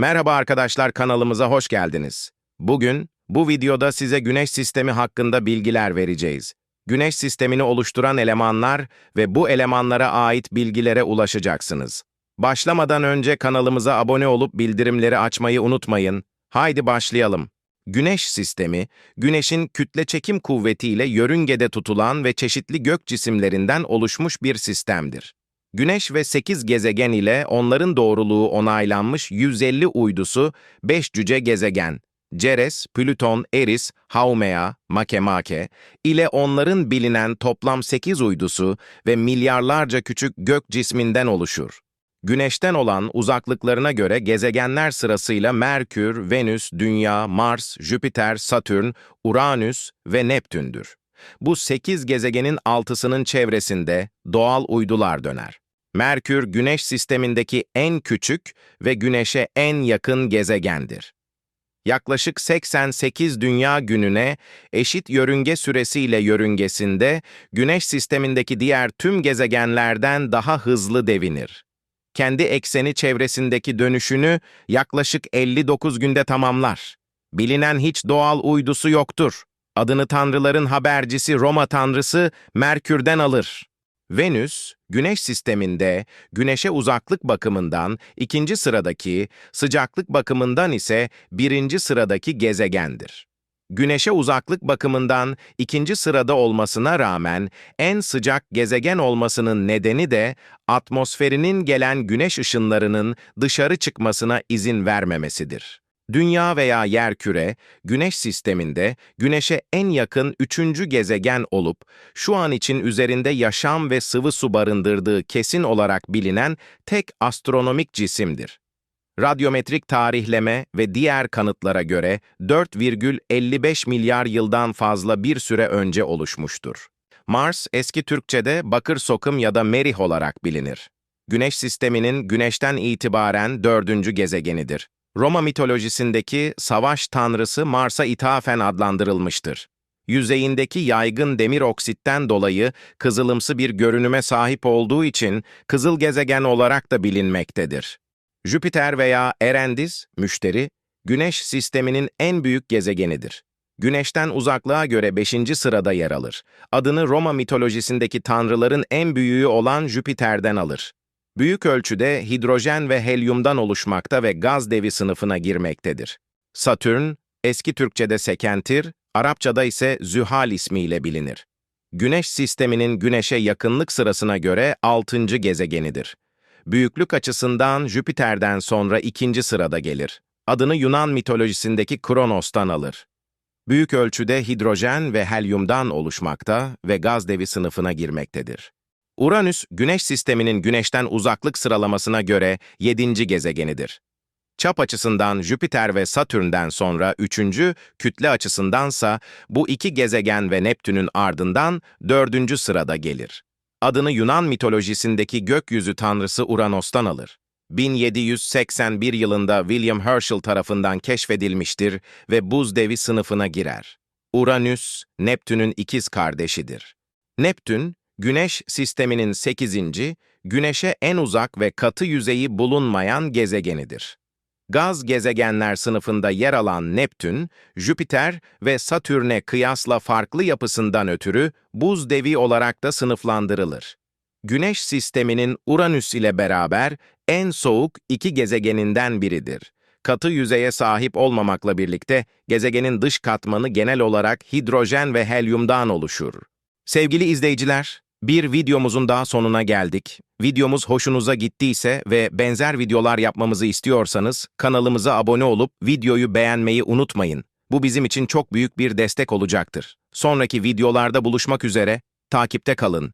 Merhaba arkadaşlar kanalımıza hoş geldiniz. Bugün bu videoda size Güneş sistemi hakkında bilgiler vereceğiz. Güneş sistemini oluşturan elemanlar ve bu elemanlara ait bilgilere ulaşacaksınız. Başlamadan önce kanalımıza abone olup bildirimleri açmayı unutmayın. Haydi başlayalım. Güneş sistemi, Güneş'in kütle çekim kuvvetiyle yörüngede tutulan ve çeşitli gök cisimlerinden oluşmuş bir sistemdir. Güneş ve 8 gezegen ile onların doğruluğu onaylanmış 150 uydusu 5 cüce gezegen, Ceres, Plüton, Eris, Haumea, Makemake ile onların bilinen toplam 8 uydusu ve milyarlarca küçük gök cisminden oluşur. Güneşten olan uzaklıklarına göre gezegenler sırasıyla Merkür, Venüs, Dünya, Mars, Jüpiter, Satürn, Uranüs ve Neptün'dür. Bu 8 gezegenin altısının çevresinde doğal uydular döner. Merkür, Güneş sistemindeki en küçük ve Güneş'e en yakın gezegendir. Yaklaşık 88 dünya gününe eşit yörünge süresiyle yörüngesinde Güneş sistemindeki diğer tüm gezegenlerden daha hızlı devinir. Kendi ekseni çevresindeki dönüşünü yaklaşık 59 günde tamamlar. Bilinen hiç doğal uydusu yoktur. Adını tanrıların habercisi Roma tanrısı Merkür'den alır. Venüs, Güneş sisteminde Güneş'e uzaklık bakımından ikinci sıradaki, sıcaklık bakımından ise birinci sıradaki gezegendir. Güneş'e uzaklık bakımından ikinci sırada olmasına rağmen en sıcak gezegen olmasının nedeni de atmosferinin gelen güneş ışınlarının dışarı çıkmasına izin vermemesidir. Dünya veya yerküre, Güneş sisteminde Güneş'e en yakın üçüncü gezegen olup, şu an için üzerinde yaşam ve sıvı su barındırdığı kesin olarak bilinen tek astronomik cisimdir. Radyometrik tarihleme ve diğer kanıtlara göre 4,55 milyar yıldan fazla bir süre önce oluşmuştur. Mars, eski Türkçe'de Bakır Sokum ya da Merih olarak bilinir. Güneş sisteminin Güneş'ten itibaren dördüncü gezegenidir. Roma mitolojisindeki savaş tanrısı Mars'a ithafen adlandırılmıştır. Yüzeyindeki yaygın demir oksitten dolayı kızılımsı bir görünüme sahip olduğu için kızıl gezegen olarak da bilinmektedir. Jüpiter veya Erendiz, müşteri, Güneş sisteminin en büyük gezegenidir. Güneş'ten uzaklığa göre 5. sırada yer alır. Adını Roma mitolojisindeki tanrıların en büyüğü olan Jüpiter'den alır. Büyük ölçüde hidrojen ve helyumdan oluşmakta ve gaz devi sınıfına girmektedir. Satürn, eski Türkçe'de Sekentir, Arapçada ise Zühal ismiyle bilinir. Güneş sisteminin Güneş'e yakınlık sırasına göre 6. gezegenidir. Büyüklük açısından Jüpiter'den sonra ikinci sırada gelir. Adını Yunan mitolojisindeki Kronos'tan alır. Büyük ölçüde hidrojen ve helyumdan oluşmakta ve gaz devi sınıfına girmektedir. Uranüs, Güneş sisteminin Güneş'ten uzaklık sıralamasına göre 7. gezegenidir. Çap açısından Jüpiter ve Satürn'den sonra üçüncü, kütle açısındansa bu iki gezegen ve Neptün'ün ardından dördüncü sırada gelir. Adını Yunan mitolojisindeki gökyüzü tanrısı Uranos'tan alır. 1781 yılında William Herschel tarafından keşfedilmiştir ve buz devi sınıfına girer. Uranüs, Neptün'ün ikiz kardeşidir. Neptün, Güneş sisteminin 8. Güneş'e en uzak ve katı yüzeyi bulunmayan gezegenidir. Gaz gezegenler sınıfında yer alan Neptün, Jüpiter ve Satürn'e kıyasla farklı yapısından ötürü buz devi olarak da sınıflandırılır. Güneş sisteminin Uranüs ile beraber en soğuk iki gezegeninden biridir. Katı yüzeye sahip olmamakla birlikte gezegenin dış katmanı genel olarak hidrojen ve helyumdan oluşur. Sevgili izleyiciler, bir videomuzun daha sonuna geldik. Videomuz hoşunuza gittiyse ve benzer videolar yapmamızı istiyorsanız kanalımıza abone olup videoyu beğenmeyi unutmayın. Bu bizim için çok büyük bir destek olacaktır. Sonraki videolarda buluşmak üzere, takipte kalın.